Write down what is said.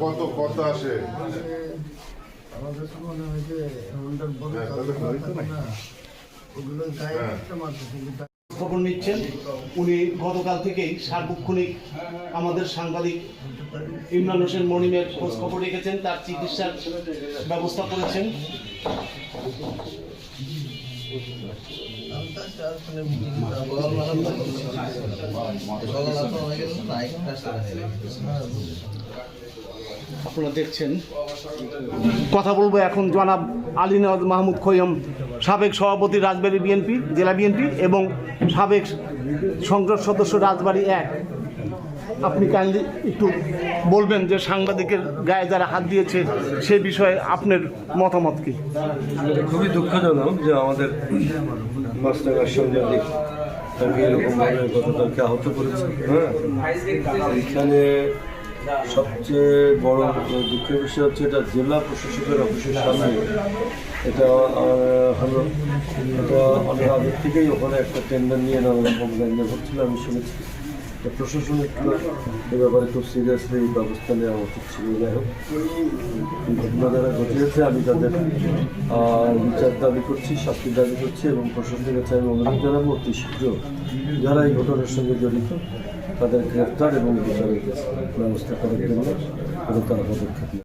কত কত আসে উনি গতকাল থেকেই সার্বক্ষণিক আমাদের সাংবাদিক ইমরান হোসেন মনিমের খোঁজ খবর রেখেছেন, তার চিকিৎসার ব্যবস্থা করেছেন। আপনারা দেখছেন। কথা বলব এখন জনাব আলী নওয়াজ মাহমুদ খৈয়ম, সাবেক সভাপতি রাজবাড়ী বিএনপি, জেলা বিএনপি এবং সাবেক সংসদ সদস্য রাজবাড়ী এক। আপনি কাইন্ডলি একটু বলবেন যে সাংবাদিকের গায়ে যারা হাত দিয়েছে সে বিষয়ে আপনার মতামত কি? খুবই দুঃখজনক যে আমাদের সাংবাদিক তাকে এরকমভাবে আহত করেছে হ্যাঁ? এখানে সবচেয়ে বড় দুঃখের বিষয় হচ্ছে এটা জেলা প্রশাসকের অফিসের সামনে। এটা হলো, এটা অনেক আগের থেকেই ওখানে একটা টেন্ডার নিয়ে রকম গাইনে হচ্ছিল, আমি শুনেছি। তো প্রশাসন এ ব্যাপারে খুব সিরিয়াসলি ব্যবস্থা নেওয়া উচিত ছিল যাই হোক ঘটনা যারা ঘটিয়েছে, আমি তাদের বিচার দাবি করছি, শাস্তি দাবি করছি এবং প্রশাসনের কাছে আমি অনুরোধ জানাব, অতি শীঘ্র যারা এই ঘটনার সঙ্গে জড়িত, তাদের গ্রেফতার এবং বিচারের ব্যবস্থা করার জন্য তারা পদক্ষেপ।